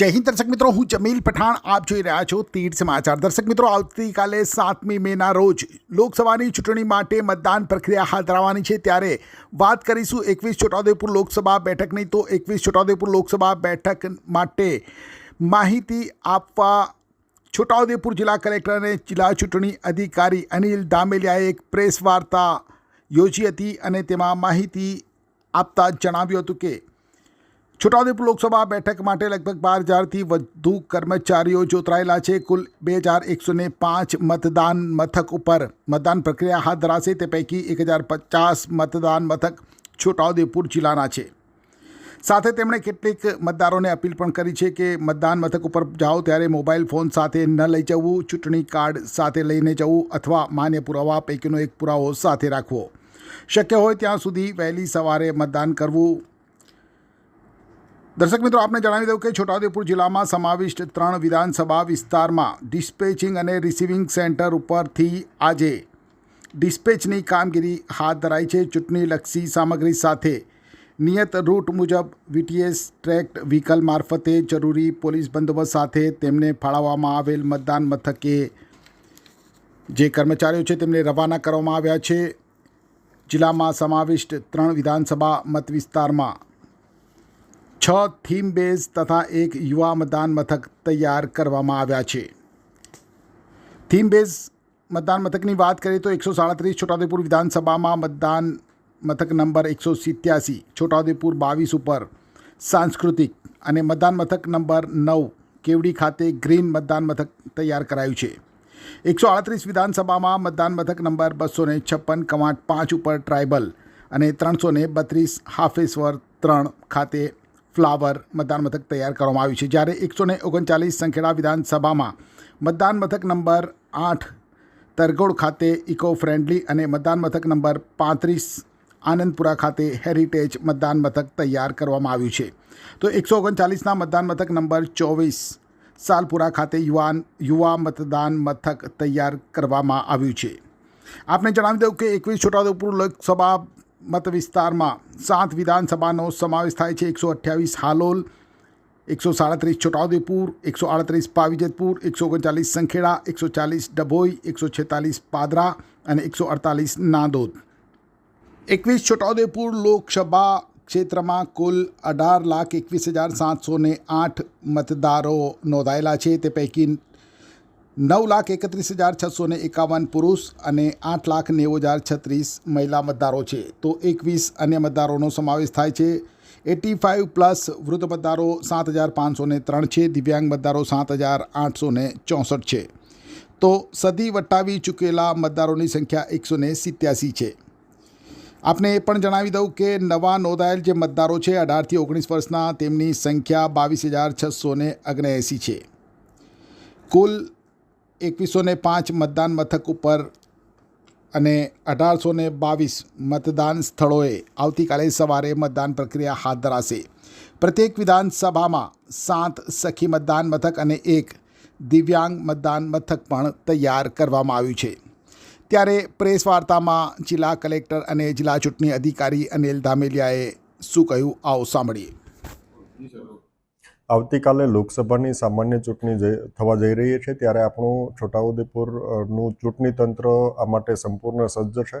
જય હિન્દ દર્શક મિત્રો, હું જમીલ પઠાણ, આપ જોઈ રહ્યા છો તીર સમાચાર. દર્શક મિત્રો, આવતીકાલે સાતમી મેના રોજ લોકસભાની ચૂંટણી માટે મતદાન પ્રક્રિયા હાથ ધરવાની છે. ત્યારે વાત કરીશું એકવીસ છોટાઉદેપુર લોકસભા બેઠકની. તો એકવીસ છોટાઉદેપુર લોકસભા બેઠક માટે માહિતી આપવા છોટાઉદેપુર જિલ્લા કલેક્ટર અને જિલ્લા ચૂંટણી અધિકારી અનિલ દામેલિયાએ એક પ્રેસ વાર્તા યોજી હતી અને તેમાં માહિતી આપતા જણાવ્યું હતું કે છોટાઉદેપુર લોકસભા બેઠક માટે લગભગ બાર હજારથી વધુ કર્મચારીઓ જોતરાયેલા છે. કુલ બે હજાર એકસો ને પાંચ મતદાન મથક ઉપર મતદાન પ્રક્રિયા હાથ ધરાશે. તે પૈકી એક હજાર પચાસ મતદાન મથક છોટાઉદેપુર જિલ્લાના છે. સાથે તેમણે કેટલીક મતદારોને અપીલ પણ કરી છે કે મતદાન મથક ઉપર જાઓ ત્યારે મોબાઈલ ફોન સાથે ન લઈ જવું, ચૂંટણી કાર્ડ સાથે લઈને જવું અથવા માન્ય પુરાવા પૈકીનો એક પુરાવો સાથે રાખવો. શક્ય હોય ત્યાં સુધી વહેલી સવારે મતદાન કરવું દર્શક મિત્રો, આપને જણાવી દઉં કે છોટાઉદેપુર જિલ્લામાં સમાવિષ્ટ ત્રણ વિધાનસભા વિસ્તારમાં ડિસ્પેચિંગ અને રિસીવિંગ સેન્ટર ઉપરથી આજે ડિસ્પેચની કામગીરી હાથ ધરાઈ છે. ચૂંટણીલક્ષી સામગ્રી સાથે નિયત રૂટ મુજબ વીટીએસ ટ્રેક્ટ વ્હીકલ મારફતે જરૂરી પોલીસ બંદોબસ્ત સાથે તેમને ફાળવવામાં આવેલ મતદાન મથકે જે કર્મચારીઓ છે તેમને રવાના કરવામાં આવ્યા છે. જિલ્લામાં સમાવિષ્ટ ત્રણ વિધાનસભા મત વિસ્તારમાં છ થીમ બેઝ તથા એક યુવા મતદાન મથક તૈયાર કરવામાં આવ્યા છે. થીમ બેઝ મતદાન મથકની વાત કરીએ તો એકસો સાડત્રીસ છોટાઉદેપુર વિધાનસભામાં મતદાન મથક નંબર એકસો સિત્યાસી, છોટાઉદેપુર બાવીસ ઉપર સાંસ્કૃતિક અને મતદાન મથક નંબર નવ કેવડી ખાતે ગ્રીન મતદાન મથક તૈયાર કરાયું છે. એકસો આડત્રીસ વિધાનસભામાં મતદાન મથક નંબર બસો ને છપ્પન કમાટ પાંચ ઉપર ટ્રાઇબલ અને ત્રણસો ને બત્રીસ હાફેશ્વર ત્રણ ખાતે ફ્લાવર મતદાન મથક તૈયાર કરવામાં આવ્યું છે. જ્યારે એકસો ને ઓગણચાલીસ સંખેડા વિધાનસભામાં મતદાન મથક નંબર આઠ તરગોડ ખાતે ઇકો ફ્રેન્ડલી અને મતદાન મથક નંબર પાંત્રીસ આનંદપુરા ખાતે હેરિટેજ મતદાન મથક તૈયાર કરવામાં આવ્યું છે. તો એકસો ઓગણચાલીસના મતદાન મથક નંબર ચોવીસ સાલપુરા ખાતે યુવાન, યુવા મતદાન મથક તૈયાર કરવામાં આવ્યું છે. આપને જણાવી દઉં કે એકવીસ છોટાઉદેપુર લોકસભા મત વિસ્તારમાં સાત વિધાનસભાનો સમાવેશ થાય છે. એકસો અઠ્યાવીસ હાલોલ, એકસો સાડત્રીસ છોટાઉદેપુર, એકસો આડત્રીસ પાવીજતપુર, એકસો ઓગણચાલીસ સંખેડા, એકસો ચાલીસ ડભોઈ, એકસો છેતાલીસ પાદરા અને એકસો અડતાલીસ નાંદોદ. એકવીસ છોટાઉદેપુર લોકસભા ક્ષેત્રમાં કુલ અઢાર લાખ એકવીસ હજાર સાતસો આઠ મતદારો નોંધાયેલા છે. તે પૈકી નવ લાખ એકત્રીસ હજાર છસો ને એકાવન પુરુષ અને આઠ લાખ નેવું હજાર છત્રીસ મહિલા મતદારો છે. તો એકવીસ અન્ય મતદારોનો સમાવેશ થાય છે. એટી ફાઇવ પ્લસ વૃદ્ધ મતદારો સાત હજાર પાંચસો ને ત્રણ છે. દિવ્યાંગ મતદારો સાત હજાર આઠસો ચોસઠ છે. તો સદી વટાવી ચૂકેલા મતદારોની સંખ્યા એકસો ને સિત્યાસી છે. આપને એ પણ જણાવી દઉં કે નવા નોંધાયેલ જે મતદારો છે, અઢારથી ઓગણીસ વર્ષના, તેમની સંખ્યા બાવીસ હજાર છસો ને છે. કુલ એકવીસો ને પાંચ મતદાન મથક ઉપર અને અઢારસો ને બાવીસ મતદાન સ્થળોએ આવતીકાલે સવારે મતદાન પ્રક્રિયા હાથ ધરાશે. પ્રત્યેક વિધાનસભામાં સાત સખી મતદાન મથક અને એક દિવ્યાંગ મતદાન મથક પણ તૈયાર કરવામાં આવ્યું છે. ત્યારે પ્રેસ વાર્તામાં જિલ્લા કલેક્ટર અને જિલ્લા ચૂંટણી અધિકારી અનિલ ધામેલિયાએ શું કહ્યું? આવો સાંભળીએ. આવતીકાલે લોકસભાની સામાન્ય ચૂંટણી થવા જઈ રહી છે, ત્યારે આપણું છોટાઉદેપુરનું ચૂંટણી તંત્ર આ માટે સંપૂર્ણ સજ્જ છે.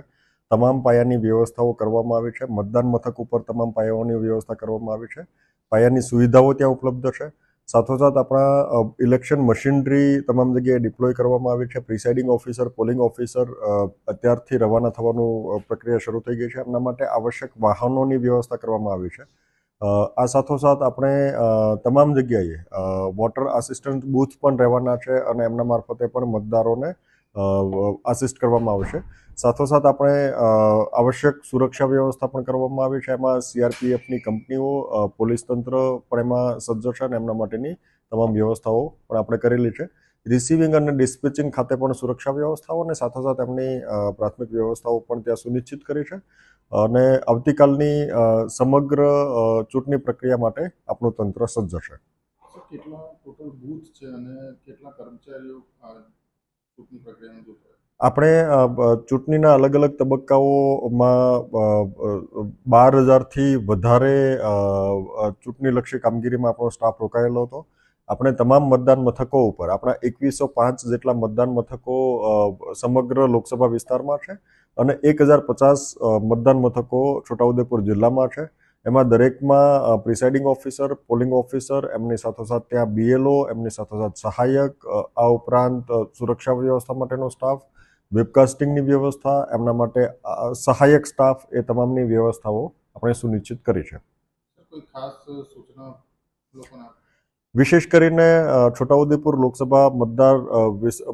તમામ પાયાની વ્યવસ્થાઓ કરવામાં આવી છે. મતદાન મથક ઉપર તમામ પાયાઓની વ્યવસ્થા કરવામાં આવી છે. પાયાની સુવિધાઓ ત્યાં ઉપલબ્ધ છે. સાથોસાથ આપણા ઇલેક્શન મશીનરી તમામ જગ્યાએ ડિપ્લોય કરવામાં આવી છે. પ્રિસાઇડિંગ ઓફિસર, પોલિંગ ઓફિસર અત્યારથી રવાના થવાનું પ્રક્રિયા શરૂ થઈ ગઈ છે. એમના માટે આવશ્યક વાહનોની વ્યવસ્થા કરવામાં આવી છે. આ સાથોસાથ આપણે તમામ જગ્યાએ વોટર આસિસ્ટન્ટ બૂથ પણ રહેવાના છે અને એમના મારફતે પણ મતદારોને આસિસ્ટ કરવામાં આવશે. સાથોસાથ આપણે આવશ્યક સુરક્ષા વ્યવસ્થા પણ કરવામાં આવી છે. એમાં સીઆરપીએફની કંપનીઓ પોલીસ તંત્ર પણ એમાં સજ્જ છે અને એમના માટેની તમામ વ્યવસ્થાઓ પણ આપણે કરેલી છે. રિસીવિંગ અને ડિસ્પેચિંગ ખાતે પણ સુરક્ષા વ્યવસ્થાઓ અને સાથોસાથ એમની પ્રાથમિક વ્યવસ્થાઓ પણ ત્યાં સુનિશ્ચિત કરી છે. અને આવતીકાલની સમગ્ર ચૂંટણી પ્રક્રિયા માટે આપણું તંત્ર સજ્જ હશે કેટલા ટોટલ બૂથ છે અને કેટલા કર્મચારીઓ ચૂંટણી પ્રક્રિયામાં આપણે ચૂંટણીના અલગ અલગ તબક્કાઓમાં બાર હજારથી વધારે ચૂંટણીલક્ષી કામગીરીમાં આપણો સ્ટાફ રોકાયેલો હતો. આપણે તમામ મતદાન મથકો ઉપર, આપણા એકવીસો પાંચ જેટલા મતદાન મથકો સમગ્ર લોકસભા વિસ્તારમાં છે અને એક હજાર પચાસ મતદાન મથકો છોટાઉદેપુર જિલ્લામાં છે એમાં દરેકમાં પ્રિસાઇડિંગ ઓફિસર, પોલિંગ ઓફિસર, એમની સાથોસાથ ત્યાં બીએલઓ એમની સાથોસાથ સહાયક આ ઉપરાંત સુરક્ષા વ્યવસ્થા માટેનો સ્ટાફ, વેબકાસ્ટિંગની વ્યવસ્થા, એમના માટે સહાયક સ્ટાફ, એ તમામની વ્યવસ્થાઓ આપણે સુનિશ્ચિત કરી છે કોઈ ખાસ સૂચના? વિશેષ કરીને છોટાઉદેપુર લોકસભા મતદાર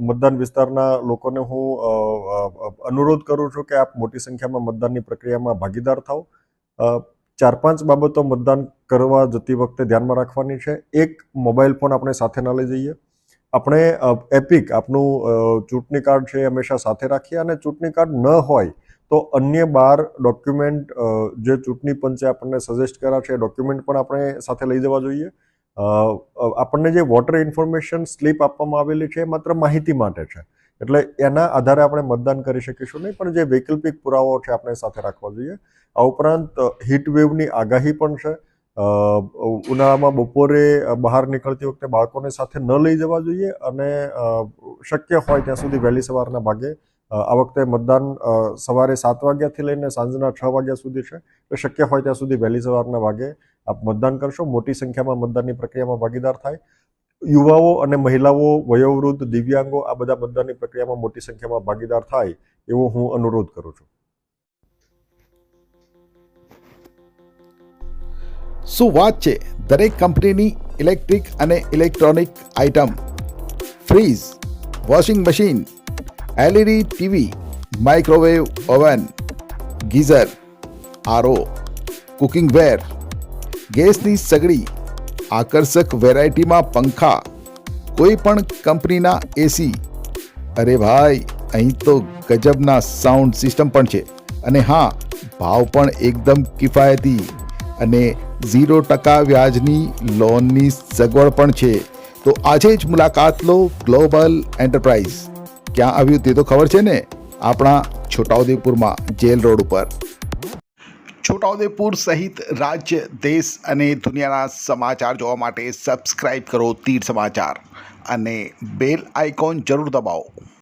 મતદાન વિસ્તારના લોકોને હું અનુરોધ કરું છું કે આપ મોટી સંખ્યામાં મતદાનની પ્રક્રિયામાં ભાગીદાર થાઓ. ચાર પાંચ બાબતો મતદાન કરવા જતી વખતે ધ્યાનમાં રાખવાની છે. એક, મોબાઈલ ફોન આપણે સાથે ના લઈ જઈએ. આપણે એપિક આપનું ચૂંટણી કાર્ડ છે એ હંમેશા સાથે રાખીએ અને ચૂંટણી કાર્ડ ન હોય તો અન્ય બાર ડોક્યુમેન્ટ જે ચૂંટણી પંચે આપણને સજેસ્ટ કર્યા છે એ ડોક્યુમેન્ટ પણ આપણે સાથે લઈ જવા જોઈએ. આપણને જે વોટર ઇન્ફોર્મેશન સ્લીપ આપવામાં આવેલી છે એ માત્ર માહિતી માટે છે. એટલે એના આધારે આપણે મતદાન કરી શકીશું નહીં, પણ જે વૈકલ્પિક પુરાવાઓ છે આપણે સાથે રાખવા જોઈએ. આ ઉપરાંત હીટ વેવની આગાહી પણ છે. ઉનાળામાં બપોરે બહાર નીકળતી વખતે બાળકોને સાથે ન લઈ જવા જોઈએ અને શક્ય હોય ત્યાં સુધી વહેલી સવારના ભાગે આ વખતે મતદાન સવારે સાત વાગ્યાથી લઈને સાંજના છ વાગ્યા સુધી છે. એટલે શક્ય હોય ત્યાં સુધી વહેલી સવારના વાગે આપ મતદાન કરશો. મોટી સંખ્યામાં મતદાનની પ્રક્રિયામાં ભાગીદાર થાય. યુવાઓ અને મહિલાઓ, વયોવૃદ્ધ, દિવ્યાંગો આ બધા મતદાનની પ્રક્રિયામાં મોટી સંખ્યામાં ભાગીદાર થાય એવો હું અનુરોધ કરું છું. શું વાત છે? દરેક કંપનીની ઇલેક્ટ્રિક અને electronic item. Fridge washing machine LED TV, microwave oven, geyser RO cooking ware, ગેસની સગડી, આકર્ષક વેરાયટીમાં પંખા, કોઈ પણ કંપનીના એસી. અરે ભાઈ, અહીં તો ગજબના સાઉન્ડ સિસ્ટમ પણ છે. અને હા, ભાવ પણ એકદમ કિફાયતી અને ઝીરો ટકા વ્યાજની લોનની સગવડ પણ છે. તો આજે જ મુલાકાત લો ગ્લોબલ એન્ટરપ્રાઇઝ. ક્યાં આવ્યું તે તો ખબર છે ને? આપણા છોટાઉદેપુરમાં જેલ રોડ ઉપર. છોટાઉદેપુર સહિત રાજ્ય, દેશ અને દુનિયાના સમાચાર જોવા માટે સબસ્ક્રાઈબ કરો તીર સમાચાર અને બેલ આઇકોન જરૂર દબાવો.